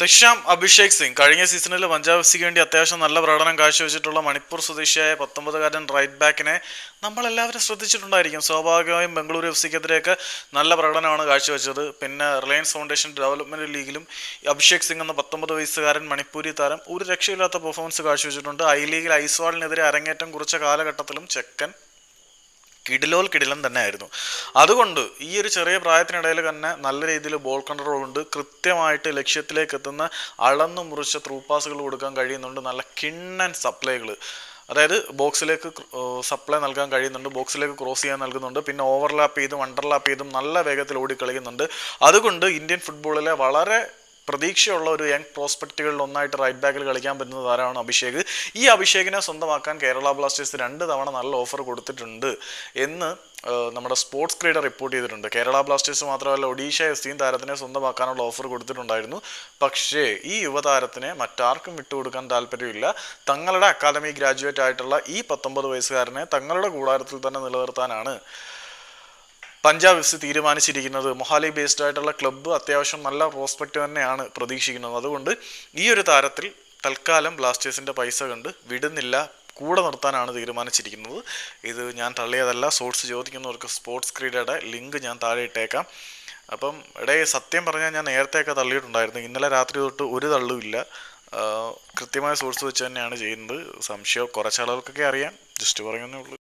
തൃശാം അഭിഷേക് സിംഗ് കഴിഞ്ഞ സീസണിൽ പഞ്ചാബ് വേണ്ടി അത്യാവശ്യം നല്ല പ്രകടനം കാഴ്ചവെച്ചിട്ടുള്ള മണിപ്പൂർ സ്വദേശിയായ പത്തൊമ്പതുകാരൻ റൈറ്റ് ബാക്കിനെ നമ്മളെല്ലാവരും ശ്രദ്ധിച്ചിട്ടുണ്ടായിരിക്കും. സ്വാഭാവികമായും ബംഗളൂരു എഫ് സിക്കെതിരെയൊക്കെ നല്ല പ്രകടനമാണ് കാഴ്ചവെച്ചത്. പിന്നെ റിലയൻസ് ഫൗണ്ടേഷൻ ഡെവലപ്മെന്റ് ലീഗിലും അഭിഷേക് സിംഗ് എന്ന പത്തൊമ്പത് വയസ്സുകാരൻ മണിപ്പൂരി താരം ഒരു രക്ഷയില്ലാത്ത പെർഫോമൻസ് കാഴ്ചവെച്ചിട്ടുണ്ട്. ഐ ലീഗിൽ ഐസ്വാളിനെതിരെ അരങ്ങേറ്റം കുറിച്ച കാലഘട്ടത്തിലും ചെക്കൻ കിടിലോൽ കിടിലൻ തന്നെയായിരുന്നു. അതുകൊണ്ട് ഈ ഒരു ചെറിയ പ്രായത്തിനിടയിൽ തന്നെ നല്ല രീതിയിൽ ബോൾ കൺട്രോൾ ഉണ്ട് കൃത്യമായിട്ട് ലക്ഷ്യത്തിലേക്ക് എത്തുന്ന അളന്നു മുറിച്ച ത്രൂ പാസുകൾ കൊടുക്കാൻ കഴിയുന്നുണ്ട്. നല്ല കിണ്ണൻ സപ്ലൈകൾ അതായത് ബോക്സിലേക്ക് സപ്ലൈ നൽകാൻ കഴിയുന്നുണ്ട്. ബോക്സിലേക്ക് ക്രോസ് ചെയ്യാൻ നൽകുന്നുണ്ട്. പിന്നെ ഓവർലാപ്പ് ചെയ്തും അണ്ടർലാപ്പ് ചെയ്തും നല്ല വേഗത്തിൽ ഓടിക്കളിക്കുന്നുണ്ട്. അതുകൊണ്ട് ഇന്ത്യൻ ഫുട്ബോളിലെ വളരെ പ്രതീക്ഷയുള്ള ഒരു യങ് പ്രോസ്പെക്റ്റുകളിൽ ഒന്നായിട്ട് റൈറ്റ് ബാക്കിൽ കളിക്കാൻ പറ്റുന്ന താരമാണ് അഭിഷേക്. ഈ അഭിഷേകിനെ സ്വന്തമാക്കാൻ കേരള ബ്ലാസ്റ്റേഴ്സ് രണ്ട് തവണ നല്ല ഓഫർ കൊടുത്തിട്ടുണ്ട് എന്ന് നമ്മുടെ സ്പോർട്സ് ക്രീഡ റിപ്പോർട്ട് ചെയ്തിട്ടുണ്ട്. കേരള ബ്ലാസ്റ്റേഴ്സ് മാത്രമല്ല ഒഡീഷ എഫ് സിയും താരത്തിനെ സ്വന്തമാക്കാനുള്ള ഓഫർ കൊടുത്തിട്ടുണ്ടായിരുന്നു. പക്ഷേ ഈ യുവതാരത്തിനെ മറ്റാർക്കും വിട്ടുകൊടുക്കാൻ താല്പര്യമില്ല. തങ്ങളുടെ അക്കാദമി ഗ്രാജുവേറ്റ് ആയിട്ടുള്ള ഈ പത്തൊമ്പത് വയസ്സുകാരനെ തങ്ങളുടെ കൂടാരത്തിൽ തന്നെ നിലനിർത്താനാണ് പഞ്ചാബ് എഫ് സി തീരുമാനിച്ചിരിക്കുന്നത് മൊഹാലി ബേസ്ഡ് ആയിട്ടുള്ള ക്ലബ്ബ് അത്യാവശ്യം നല്ല പ്രോസ്പെക്റ്റ് തന്നെയാണ് പ്രതീക്ഷിക്കുന്നത്. അതുകൊണ്ട് ഈ ഒരു താരത്തിൽ തൽക്കാലം ബ്ലാസ്റ്റേഴ്സിന്റെ പൈസ കണ്ട് വിടുന്നില്ല കൂടെ നിർത്താനാണ് തീരുമാനിച്ചിരിക്കുന്നത്. ഇത് ഞാൻ തള്ളിയതല്ല സോഴ്സ് ചോദിക്കുന്നവർക്ക് സ്പോർട്സ് ക്രീഡയുടെ ലിങ്ക് ഞാൻ താഴെ ഇട്ടേക്കാം. അപ്പം ഇടയെ സത്യം പറഞ്ഞാൽ ഞാൻ നേരത്തെയൊക്കെ തള്ളിയിട്ടുണ്ടായിരുന്നു. ഇന്നലെ രാത്രി തൊട്ട് ഒരു തള്ളുമില്ല കൃത്യമായ സോഴ്സ് വെച്ച് തന്നെയാണ് ചെയ്യുന്നത്. സംശയം കുറച്ചാളുകൾക്കൊക്കെ അറിയാം. ജസ്റ്റ് പറയുന്നേ ഉള്ളൂ.